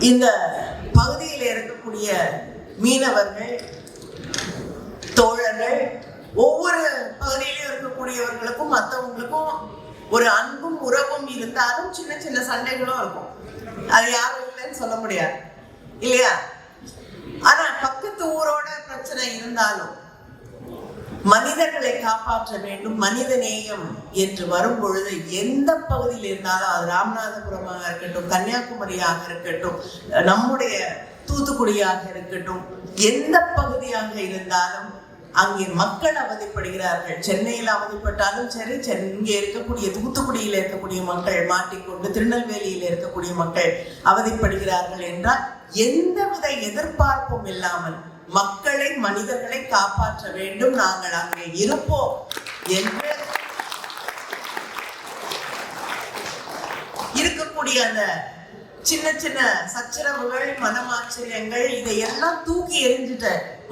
இந்த பகுதியில் இருக்கக்கூடிய மீனவர்கள் தோழர்கள் ஒவ்வொரு பகுதியிலும் இருக்கக்கூடியவர்களுக்கும் மற்றவங்களுக்கும் ஒரு அன்பும் உறவும் இருந்தாலும் சின்ன சின்ன சண்டைகளும் இருக்கும். அது யாரும் இல்லைன்னு சொல்ல முடியாது. இல்லையா? ஆனா பக்கத்து ஊரோட பிரச்சனை இருந்தாலும் மனிதர்களை காப்பாற்ற வேண்டும் மனித நேயம் என்று வரும் பொழுது எந்த பகுதியில் இருந்தாலும் அது ராமநாதபுரமாக இருக்கட்டும் கன்னியாகுமரியாக இருக்கட்டும் நம்முடைய தூத்துக்குடியாக இருக்கட்டும் எந்த பகுதியாக இருந்தாலும் அங்கே மக்கள் அவதிப்படுகிறார்கள். சென்னையில் அவதிப்பட்டாலும் சரி இங்கே இருக்கக்கூடிய தூத்துக்குடியில் இருக்கக்கூடிய மக்கள் மாட்டிக்கொண்டு திருநெல்வேலியில் இருக்கக்கூடிய மக்கள் அவதிப்படுகிறார்கள் என்றால் எந்தவித எதிர்பார்ப்பும் இல்லாமல் மக்களை மனிதர்களை காப்பாற்ற வேண்டும். நாங்கள் அங்கே இருப்போம் என்று இருக்கக்கூடிய அந்த சின்ன சின்ன சச்சரவுகள் மனமாச்சரியங்கள் இதையெல்லாம் தூக்கி எரிஞ்சிட்ட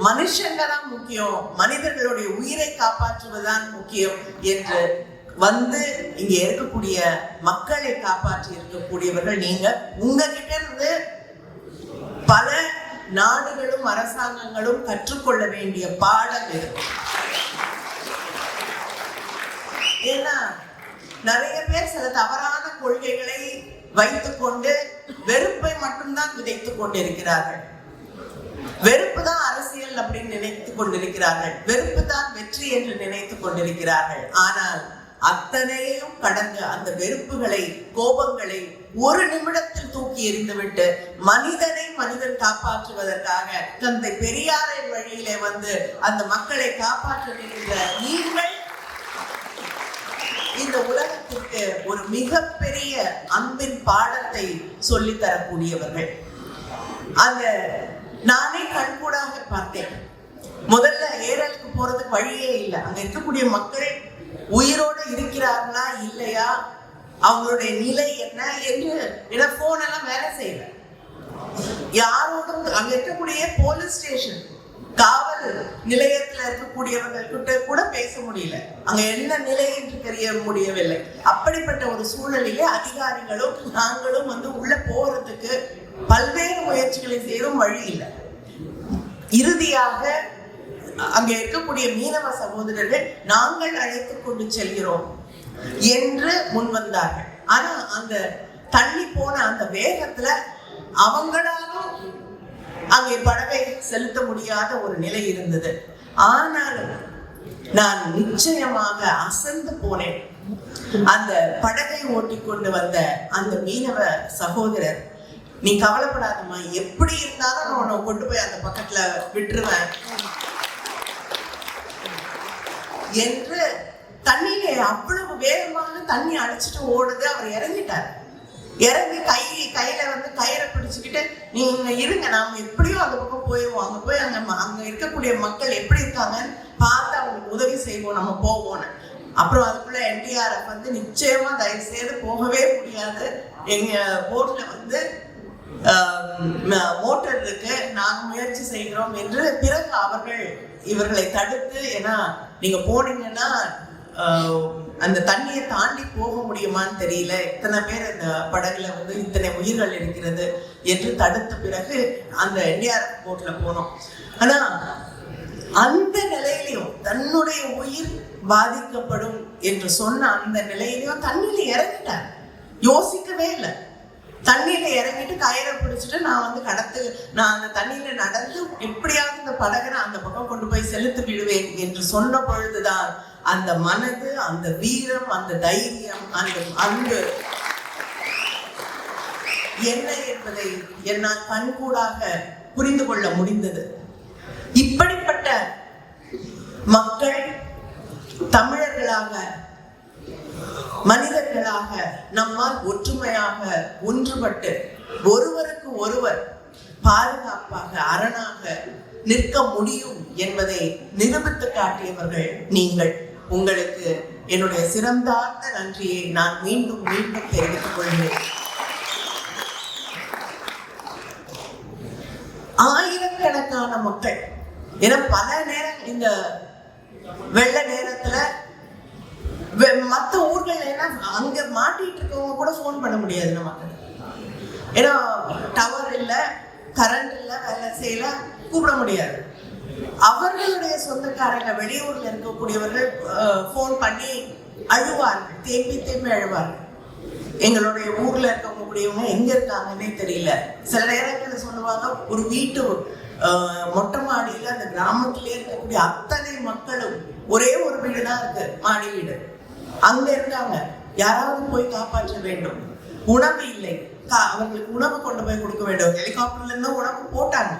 மனுஷங்க தான் முக்கியம். மனிதர்களுடைய உயிரை காப்பாற்றுவதுதான் முக்கியம் என்று வந்து இங்க இருக்கக்கூடிய மக்களை காப்பாற்றி இருக்கக்கூடியவர்கள் நீங்க. உங்ககிட்ட இருந்து பல நாடுகளும் அரசாங்கங்களும் கற்றுக்கொள்ள வேண்டிய பாடம் இது. ஏன்னா நிறைய பேர் சில தவறான கொள்கைகளை வைத்துக்கொண்டு வெறுப்பை மட்டும்தான் விதைத்துக் கொண்டிருக்கிறார்கள். வெறுப்பு தான் அரசியல் அப்படின்னு நினைத்துக் கொண்டிருக்கிறார்கள். வெறுப்பு தான் வெற்றி என்று நினைத்துக் கொண்டிருக்கிறார்கள். ஆனால் அத்தனையும் கடந்து அந்த வெறுப்புகளை கோபங்களை ஒரு நிமிடத்தில் தூக்கி எறிந்துவிட்டு மனிதனை மனிதன் காப்பாற்றுவதற்காக தந்தை பெரியாரின் வழியிலே வந்து அந்த மக்களை காப்பாற்ற நீங்கள் இந்த உலகத்திற்கு ஒரு மிகப்பெரிய அன்பின் பாடத்தை சொல்லித் தரக்கூடியவர்கள் அந்த நானே கண்கூடாக பார்த்தேன். முதல்ல ஏரலுக்கு போறதுக்கு வழியே இல்லை. அங்க இருக்கக்கூடிய மக்கள் உயிரோடு இருக்கிறார்களா இல்லையா? அவங்களுடைய நிலை என்ன என்று ஏன்னா போன் எல்லாம் வேலை செய்யல. யாரோடும் அங்க இருக்கக்கூடிய போலீஸ் ஸ்டேஷன் காவல் நிலையத்துல இருக்கக்கூடியவர்கள் கிட்ட கூட பேச முடியல. அங்க என்ன நிலை என்று தெரிய முடியவில்லை. அப்படிப்பட்ட ஒரு சூழ்நிலையிலே அதிகாரிகளும் நாங்களும் வந்து உள்ள போறதுக்கு பல்வேறு முயற்சிகளை செய்தும் வழி இல்லை. இறுதியாக அங்க இருக்கக்கூடிய மீனவ சகோதரர்கள் நாங்கள் அழைத்து கொண்டு செல்கிறோம். என்று முன் வந்தார்கள் ஆனா அந்த தள்ளி போன அந்த வேகத்துல அவங்களாலும் அங்கே படவை செலுத்த முடியாத ஒரு நிலை இருந்தது. ஆனாலும் நான் நிச்சயமாக அசந்து போனேன். அந்த படகை ஓட்டிக்கொண்டு வந்த அந்த மீனவ சகோதரர் நீ கவலைப்படாதம்மா எப்படி இருந்தாலும் நான் உன்னை கொண்டு போய் அந்த பக்கத்துல விட்டுருவேன் என்று தண்ணியிலே அவ்வளவு வேகமாக தண்ணி அடிச்சுட்டு ஓடுது. அவர் இறங்கிட்டார். இறங்கி கை கையில வந்து கயிறை பிடிச்சுக்கிட்டு நீங்க இருங்க நாம எப்படியும் அந்த பக்கம் போயிடுவோம் அங்க போய் அங்க ம- அங்க இருக்கக்கூடிய மக்கள் எப்படி இருக்காங்கன்னு பார்த்து அவங்களுக்கு உதவி செய்வோம். நம்ம போவோம்னு. அப்புறம் அதுக்குள்ள என்டிஆர்எஃப் வந்து நிச்சயமா தயவு செய்து போகவே முடியாது. எங்க போட்ல வந்து மோட்டர் இருக்கு. நாங்க முயற்சி செய்கிறோம் என்று பிறகு அவர்கள் இவர்களை தடுத்து ஏன்னா நீங்க போனீங்கன்னா அந்த தண்ணியை தாண்டி போக முடியுமான்னு தெரியல. இத்தனை பேர் அந்த படகுல வந்து இத்தனை உயிர்கள் இருக்கிறது என்று தடுத்த பிறகு அந்த என்டிஆர்எஃப் போட்ல போனோம். ஆனா அந்த நிலையிலையும் தன்னுடைய உயிர் பாதிக்கப்படும் என்று சொன்ன அந்த நிலையிலையும் தண்ணியில இறங்கிட்டார். யோசிக்கவே இல்லை. தண்ணியில இறங்கிட்டு கயிறை பிடிச்சிட்டு நான் வந்து கடத்து நான் அந்த தண்ணியில நடந்து எப்படியாவது இந்த படகை அந்த பக்கம் கொண்டு போய் செலுத்தி விடுவேன் என்று சொன்ன பொழுதுதான் அந்த மனது அந்த வீரம் அந்த தைரியம் அந்த அன்பு என்ன என்பதை என்னால் கண்கூடாக புரிந்து கொள்ள முடிந்தது. இப்படிப்பட்ட மக்கள் தமிழர்களாக மனிதர்களாக நம்மால் ஒற்றுமையாக ஒன்றுபட்டு ஒருவருக்கு ஒருவர் பாதுகாப்பாக அரணாக நிற்க முடியும் என்பதை நிரூபித்து காட்டியவர்கள் நீங்கள். உங்களுக்கு என்னுடைய சிறந்தார்ந்த நன்றியை நான் மீண்டும் மீண்டும் தெரிவித்துக் கொள்கிறேன். ஆயிரக்கணக்கான மக்கள் ஏன்னா பல நேரம் இந்த வெள்ள நேரத்துல வெ- மத்த ஊர்கள் ஏன்னா அங்க மாட்டிட்டு இருக்கவங்க கூட ஃபோன் பண்ண முடியாது நமக்கு ஏன்னா டவர் இல்ல கரண்ட் இல்ல வேலை செய்யல கூப்பிட முடியாது. அவர்களுடைய சொந்தக்காரங்க வெளியூர்ல இருக்கக்கூடியவர்கள் ஃபோன் பண்ணி அழுவார்கள். தேம்பி தேம்பி அழுவார்கள். எங்களுடைய ஊர்ல இருக்கக்கூடியவங்க எங்க இருக்காங்கன்னே தெரியல. சில நேரங்களில் சொல்லுவாங்க ஒரு வீட்டு அஹ், மொட்டை மாடியில அந்த கிராமத்திலே இருக்கக்கூடிய அத்தனை மக்களும் ஒரே ஒரு வீடு தான் இருக்கு மாடி வீடு. அங்க இருக்காங்க யாராவது போய் காப்பாற்ற வேண்டும். உணவு இல்லை. அவங்களுக்கு உணவு கொண்டு போய் கொடுக்க வேண்டும். ஹெலிகாப்டர்ல இருந்து உணவு போட்டாங்க.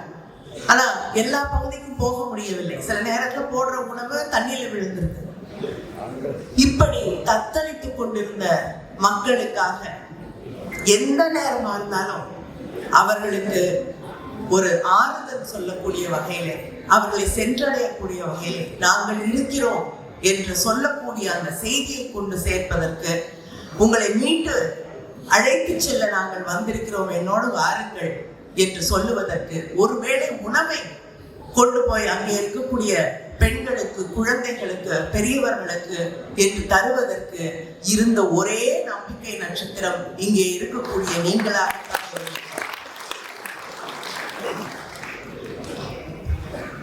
ஆனா எல்லா பகுதிக்கும் போக முடியவில்லை. சில நேரத்துல போடுற உணவு தண்ணியில விழுந்திருக்கு இப்படி தத்தளித்துக் கொண்டிருந்த மக்களுக்காக எந்த நேரமா இருந்தாலும் அவர்களுக்கு ஒரு ஆறுதல் சொல்லக்கூடிய வகையில அவர்களை சென்றடையக்கூடிய வகையில் நாங்கள் இருக்கிறோம் என்று சொல்லக்கூடிய அந்த செய்தியை கொண்டு சேர்ப்பதற்கு உங்களை மீண்டு அழைத்து செல்ல நாங்கள் வந்திருக்கிறோம். என்னோடு வாருங்கள். என்று சொல்லுவதற்கு ஒருவேளை உணவை கொண்டு போய் அங்கே இருக்கக்கூடிய பெண்களுக்கு குழந்தைகளுக்கு பெரியவர்களுக்கு என்று தருவதற்கு இருந்த ஒரே நம்பிக்கை நட்சத்திரம் இங்கே இருக்கக்கூடிய நீங்களாக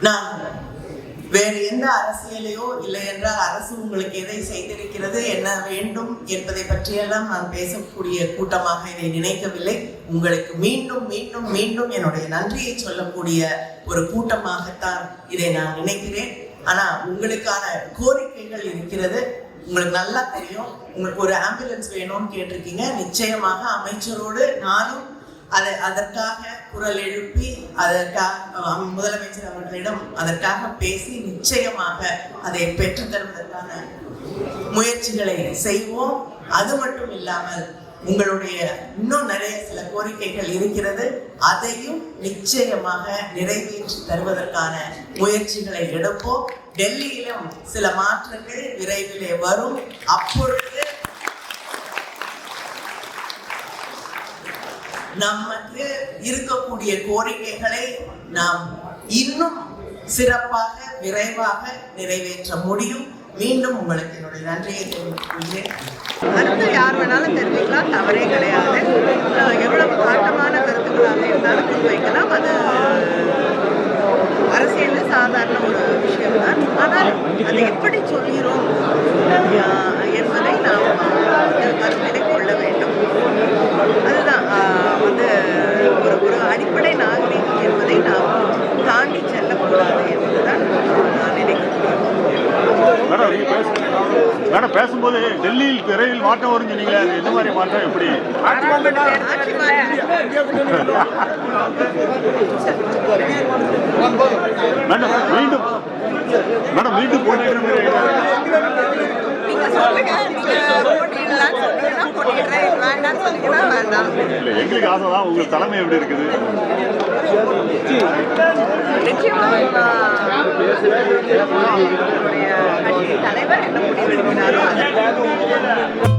நான் வேறு எந்த அரசியலையோ இல்லை என்றால் அரசு உங்களுக்கு எதை செய்திருக்கிறது என்ன வேண்டும் என்பதை பற்றியெல்லாம் நான் பேசக்கூடிய கூட்டமாக இதை நினைக்கவில்லை. உங்களுக்கு மீண்டும் மீண்டும் மீண்டும் என்னுடைய நன்றியை சொல்லக்கூடிய ஒரு கூட்டமாகத்தான் இதை நான் நினைக்கிறேன். ஆனா உங்களுக்கான கோரிக்கைகள் இருக்கிறது. உங்களுக்கு நல்லா தெரியும். உங்களுக்கு ஒரு ஆம்புலன்ஸ் வேணும்னு கேட்டிருக்கீங்க. நிச்சயமாக அமைச்சரோடு நானும் அதை அதற்காக குரல் எழுப்பி அதற்காக முதலமைச்சர் அவர்களிடம் அதற்காக பேசி நிச்சயமாக அதை பெற்றுத் தருவதற்கான முயற்சிகளை செய்வோம். அது மட்டும் இல்லாமல் உங்களுடைய இன்னும் நிறைய சில கோரிக்கைகள் இருக்கிறது. அதையும் நிச்சயமாக நிறைவேற்றி தருவதற்கான முயற்சிகளை எடுப்போம். டெல்லியிலும் சில மாற்றங்கள் விரைவிலே வரும். அப்பொழுது நமக்கு இருக்கக்கூடிய கோரிக்கைகளை நாம் இன்னும் சிறப்பாக விரைவாக நிறைவேற்ற முடியும். மீண்டும் உங்களுக்கு என்னுடைய நன்றியை தெரிவித்துக் கொள்கிறேன். கருத்து யார் வேணாலும் தெரிவிக்கலாம் தவறே கிடையாது. எவ்வளவு காட்டமான கருத்துக்களாக இருந்தாலும் முன்வைக்கலாம். அது அரசியலில் சாதாரண ஒரு விஷயம்தான் ஆனால் அதை எப்படி சொல்கிறோம் அஹ் என்பதை நாம் அஹ், கருத்திலே கொள்ள வேண்டும் அதுதான் அஹ், வந்து ஒரு ஒரு அடிப்படை நாகரிகம் என்பதை நாம் தாண்டி செல்லக்கூடாது என்பதுதான் நான் நினைக்கிறேன் மேடம் நீங்க பேச மேடம் டெல்லியில் விரைவில் மாற்றம் வரும் சொன்னீங்களே அது எந்த மாதிரி மாற்றம் எப்படி? மேடம் மீண்டும் மேடம் மீண்டும் போட்டியிடுற மாதிரி நீங்க வேண்டாம்னு சொன்னீங்கன்னா வேண்டாம் இல்லை எங்களுக்கு ஆசை தான். உங்கள் தலைமை எப்படி இருக்குது? நிச்சயமா நம்மளுடைய கட்சி தலைவர் என்ன முடிவு